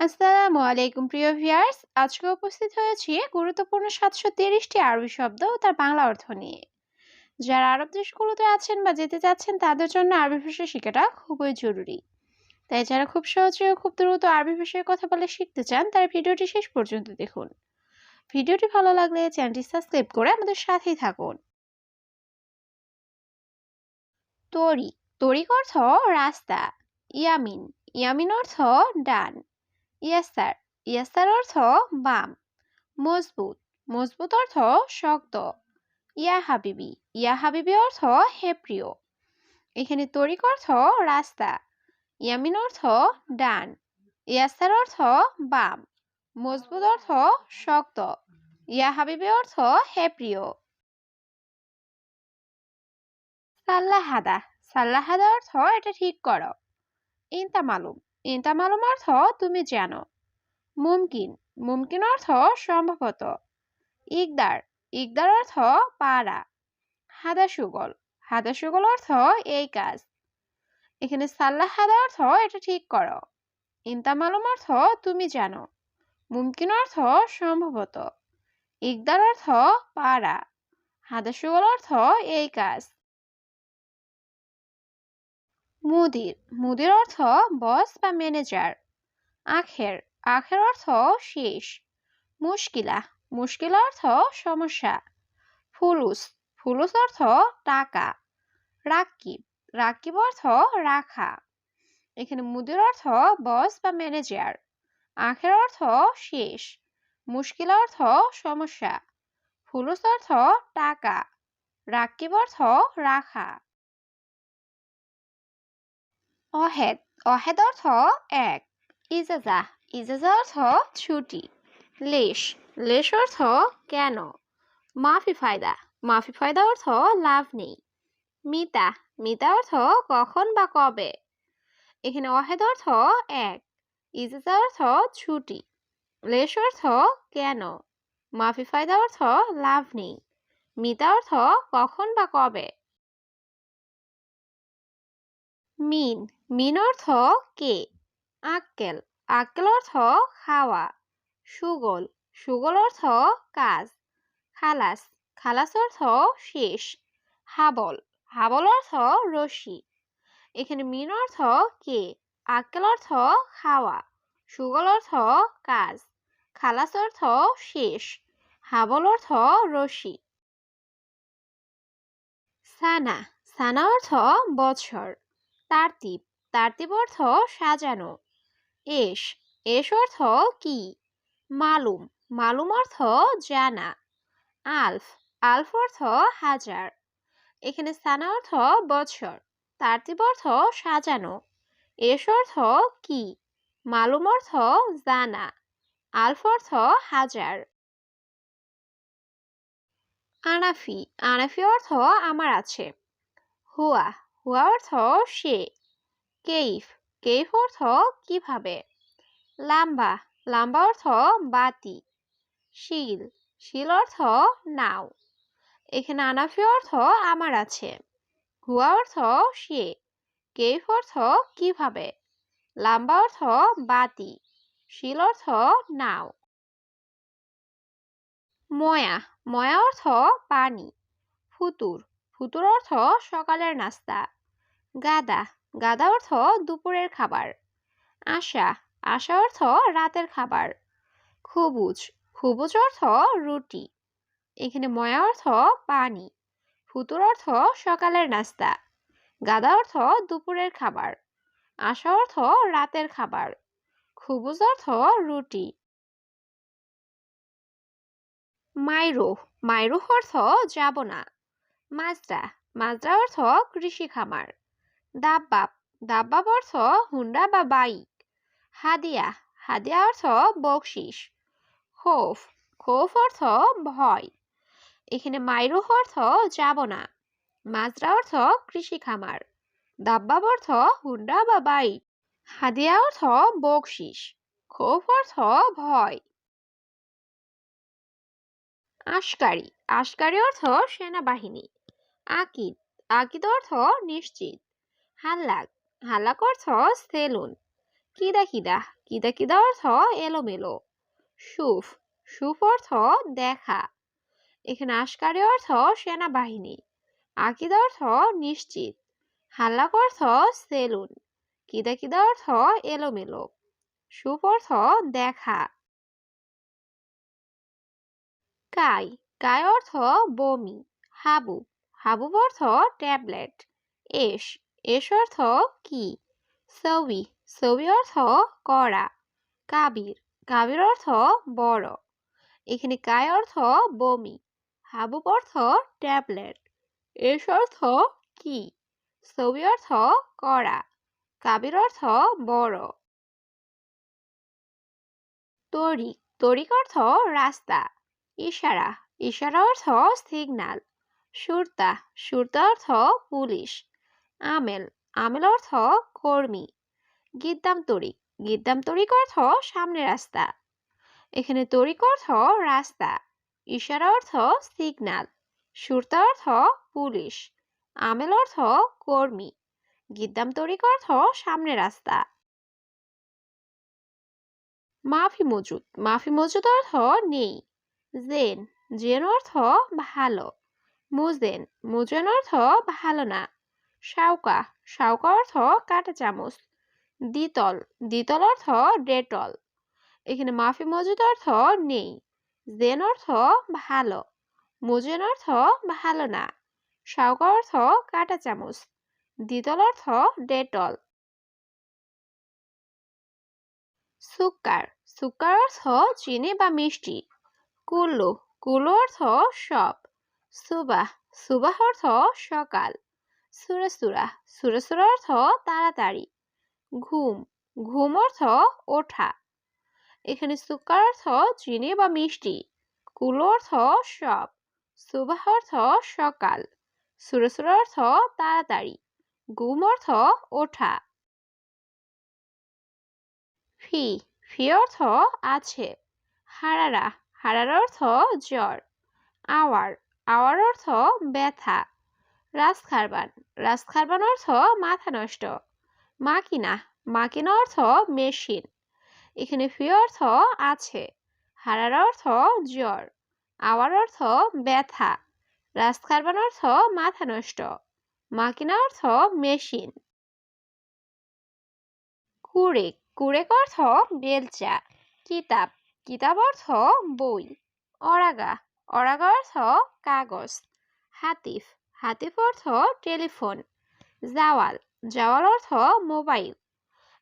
আসসালামু আলাইকুম, প্রিয় ভিউয়ার্স। আজকে উপস্থিত হয়েছি গুরুত্বপূর্ণ সাতশো তিরিশটি আরবি শব্দ ও তার বাংলা অর্থ নিয়ে। যারা আরব দেশগুলোতে আছেন বা যেতে চাচ্ছেন, তাদের জন্য আরবি ভাষা শেখাটা খুবই জরুরি। তাই যারা খুব সহজে ও খুব দ্রুত আরবি ভাষায় কথা বলে শিখতে চান, তার ভিডিওটি শেষ পর্যন্ত দেখুন। ভিডিওটি ভালো লাগলে চ্যানেলটি সাবস্ক্রাইব করে আমাদের সাথেই থাকুন। তরি, তরিক অর্থ রাস্তা, ইয়ামিন ইয়ামিন অর্থ ডান। ইয়াসার ইয়াসার অর্থ বাম, মজবুত মজবুত অর্থ শক্ত, ইয়া হাবিবি ইয়া হাবিবি অর্থ হে প্রিয়। এখানে তরিক অর্থ রাস্তা, ইয়ামিন অর্থ ডান, ইয়াসার অর্থ বাম, মজবুত অর্থ শক্ত, ইয়া হাবিবি অর্থ হে প্রিয়। সাল্লাহাদা সাল্লাহাদা অর্থ এটা ঠিক করো। ইনতা মালুম। ইনতা মালুম অর্থ তুমি জানো। মুমকিন মুমকিন অর্থ সম্ভবত। ইকদার ইকদার অর্থ পারা হাদা সুগল হাদা সুগল অর্থ এই কাজ। এখানে সাল্লাহ হাদা অর্থ এটা ঠিক করো। ইনতা মালুম অর্থ তুমি জানো। মুমকিন অর্থ সম্ভবত। ইকদার অর্থ পারা হাদা সুগল অর্থ এই কাজ। মুদির মুদির অর্থ বস বা ম্যানেজার আখের আখের অর্থ শেষ। মুশকিলা, মুশকিল অর্থ সমস্যা। ফুলুস ফুলুস অর্থ টাকা। রাকিব রাকিব অর্থ রাখা। এখানে মুদির অর্থ বস বা ম্যানেজার আখের অর্থ শেষ। মুশকিল অর্থ সমস্যা। ফুলুস অর্থ টাকা। রাকিব অর্থ রাখা। অহেদ অহেদ অর্থ এক। ইজাজা ইজাজা অর্থ ছুটি। লেশ লেশ অর্থ কেন? মাফি ফায়দা মাফি ফায়দা অর্থ লাভ নেই। মিতা মিতা অর্থ কখন বা কবে? এখানে অহেদ অর্থ এক, ইজাজা অর্থ ছুটি। লেশ অর্থ কেন? মাফি ফায়দা অর্থ লাভ নেই। মিতা অর্থ কখন বা কবে? মিন। মিন অর্থ কে? আক্কেল। আক্কেল অর্থ খাওয়া সুগল। সুগল অর্থ কাজ। খালাস। খালাস অর্থ শেষ। হাবল। হাবল অর্থ রশি। এখানে মিন অর্থ কে? আক্কেল অর্থ খাওয়া সুগল অর্থ কাজ। খালাস অর্থ শেষ। হাবল অর্থ রশি। সানা। সানা অর্থ বছর তারতিব তারতিব অর্থ সাজানো। এস এস অর্থ কি? মালুম মালুম অর্থ জানা। আলফ আলফ অর্থ হাজার। এখানে সানা অর্থ বছর তারতিব অর্থ সাজানো। এস অর্থ কি? মালুম অর্থ জানা। আলফ অর্থ হাজার। আনাফি আনাফি অর্থ আমার আছে। হুয়া হুয়া অর্থ সে। কেইফ কেইফ অর্থ কীভাবে? লাম্বা লাম্বা অর্থ বাতি। শিল শিল অর্থ নাও। এখানে আনাফি অর্থ আমার আছে। হুয়া অর্থ সে। কেইফ অর্থ কীভাবে? লাম্বা অর্থ বাতি। শিল অর্থ নাও। ময়া ময়া অর্থ পানি। ফুতুর ফুতুর অর্থ সকালের নাস্তা। গাদা গাদা অর্থ দুপুরের খাবার। আশা আশা অর্থ রাতের খাবার। খুবুজ খুবুজ অর্থ রুটি। এখানে ময়া অর্থ পানি। ফুতুর অর্থ সকালের নাস্তা। গাদা অর্থ দুপুরের খাবার। আশা অর্থ রাতের খাবার। খুবুজ অর্থ রুটি। মাইরুহ মাইরুহ অর্থ যাব না মাজরা মাজরা অর্থ কৃষি খামার। দাব্বাব দাব্বাব অর্থ হুন্ডা বা বাইক। হাদিয়া হাদিয়া অর্থ বকশিস। খোফ খোফ অর্থ ভয়। এখানে মাইরুহ অর্থ যাব না মাজরা অর্থ কৃষি খামার। দাব্বাব অর্থ হুন্ডা বা বাইক। হাদিয়া অর্থ বকশিস। খোফ অর্থ ভয়। আশকারি আশকারি অর্থ সেনাবাহিনী। আকিদ আকিদ অর্থ নিশ্চিত। হাল্লাক হাল্লাক অর্থ সেলুন। কিদা কিদা কিদা কিদা অর্থ এলোমেলো। সুফ সুফ অর্থ দেখা। এখানে আশকারি অর্থ সেনাবাহিনী। আকিদা অর্থ নিশ্চিত। হাল্লাক অর্থ সেলুন। কিদা কিদা অর্থ এলোমেলো। সুফ অর্থ দেখা। কাই কাই অর্থ বমি হাবুব হাবুব অর্থ ট্যাবলেট। এস এস অর্থ কি? সবি সবি অর্থ করা কাবির কাবির অর্থ বড়। এখানে কায় অর্থ বমি। হাবুব অর্থ ট্যাবলেট। এস অর্থ কি? সবি অর্থ করা কাবির অর্থ বড়। তরিক তরিক অর্থ রাস্তা। ইশারা ইশারা অর্থ সিগনাল। সুরতা সুরতা অর্থ পুলিশ। আমেল আমেল অর্থ কর্মী। গিদ্দাম তরিক গিদ্দাম তরিক অর্থ সামনে রাস্তা। এখানে তরিক অর্থ রাস্তা, ইশারা অর্থ সিগনাল, সুরতা অর্থ পুলিশ, আমেল অর্থ কর্মী। গিদ্দাম তরিক অর্থ সামনে রাস্তা। মাফি মজুদ মাফি মজুদ অর্থ নেই। জেন জেন অর্থ ভালো। মুজেন মুজেন অর্থ ভালো না। শাউকা শাউকা অর্থ কাঁটা চামচ। দ্বিতল দ্বিতল অর্থ ডেটল। এখানে মাফি মজুদ অর্থ নেই। জেন অর্থ ভালো। মুজেন অর্থ ভালো না। শাউকা অর্থ কাঁটা চামচ। দ্বিতল অর্থ ডেটল। সুকার সুকার অর্থ চিনি বা মিষ্টি। কুল্লু কুল্লু অর্থ সব। সুবাহ সুবাহ অর্থ সকাল। সুরাসুরা সুরাসুরা অর্থ তাড়াতাড়ি। ঘুম ঘুম অর্থ ওঠা। এখানে সুকার অর্থ চিনি বা মিষ্টি। কুলো অর্থ সব। সুবাহ অর্থ সকাল। সুরসুরা অর্থ তাড়াতাড়ি। ঘুম অর্থ ওঠা। ফি ফি অর্থ আছে। হারারা, হারার অর্থ জ্বর। আওয়ার আওয়ার অর্থ ব্যথা। রাজখারবান। রাজখারবান অর্থ মাথা নষ্ট। মাকিনা। মাকিনা অর্থ মেশিন। এখানে ফি অর্থ আছে। হারার অর্থ জ্বর। আওয়ার অর্থ ব্যথা। রাজখারবান অর্থ মাথা নষ্ট। মাকিনা অর্থ মেশিন। কুড়েক কুড়েক অর্থ বেলচা। কিতাব। কিতাব অর্থ বই। অরাগা। অরাগা অর্থ কাগজ। হাতিফ। হাতিফ অর্থ টেলিফোন। জাওয়াল। জাওয়াল অর্থ মোবাইল।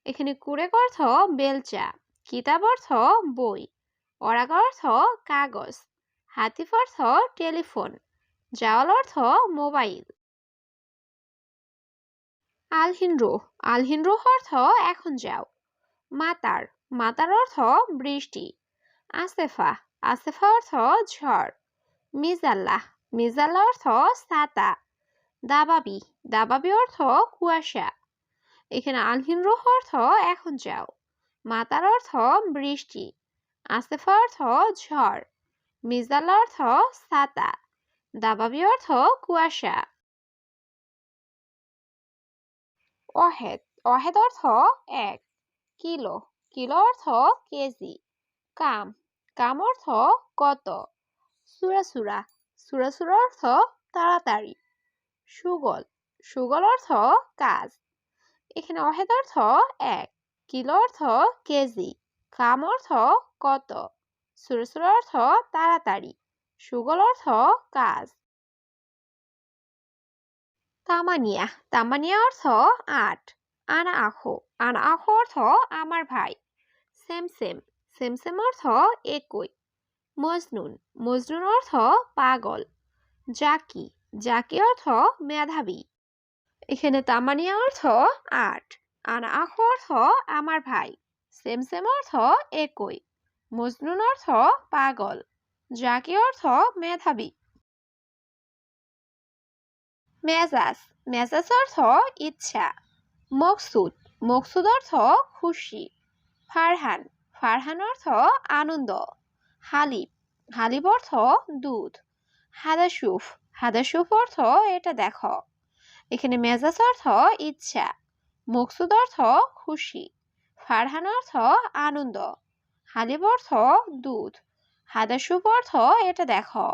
এখানে কুড়েক অর্থ বেলচা। কিতাব অর্থ বই। অরাগা অর্থ কাগজ। হাতিফ অর্থ টেলিফোন। জাওয়াল অর্থ মোবাইল। আলহিনরো আলহিনরো অর্থ এখন যাও। মাতার। মাতার অর্থ বৃষ্টি। আসেফা আসেফা অর্থ ঝড়। মিজাল্লাহ। মিজাল্লা অর্থ ছাতা দাবাবি। দাবাবি অর্থ কুয়াশা। এখানে আলহিন রোহ অর্থ এখন যাও। মাতার অর্থ বৃষ্টি। আসেফা অর্থ ঝড়। মিজাল্লা অর্থ ছাতা দাবাবি অর্থ কুয়াশা। অহেদ। অহেদ অর্থ এক। কিলো। কিলো অর্থ কেজি। কাম। কাম অর্থ কত? সুরাসুরা সুরাসুরা অর্থ তাড়াতাড়ি। সুগল। সুগল অর্থ কাজ। এখানে অহেদ অর্থ এক। কিলো অর্থ কেজি। কাম অর্থ কত। সুরসুরা অর্থ তাড়াতাড়ি। সুগল অর্থ কাজ। তামানিয়া। তামানিয়া অর্থ আট। আনা আখো আনা আখো অর্থ আমার ভাই। সেম সেম সেম সেম অর্থ একই মজনুন। মজনুন অর্থ পাগল। জাকি। জাকি অর্থ মেধাবী। এখানে তামানিয়া অর্থ আট। আনা আখো অর্থ আমার ভাই। সেম সেম অর্থ একই। মজনুন অর্থ পাগল। জাকি অর্থ মেধাবী। মেজাজ। মেজাজ অর্থ ইচ্ছা। মকসুদ। মকসুদ অর্থ খুশি। ফারহান। ফারহান অর্থ আনন্দ। হালিব হালিব অর্থ দুধ। হাদাসুফ। হাদাসুফ অর্থ এটা দেখো। এখানে মেজাজ অর্থ ইচ্ছা। মকসুদ অর্থ খুশি। ফারহান অর্থ আনন্দ। হালিব অর্থ দুধ। হাদাসুফ অর্থ এটা দেখো।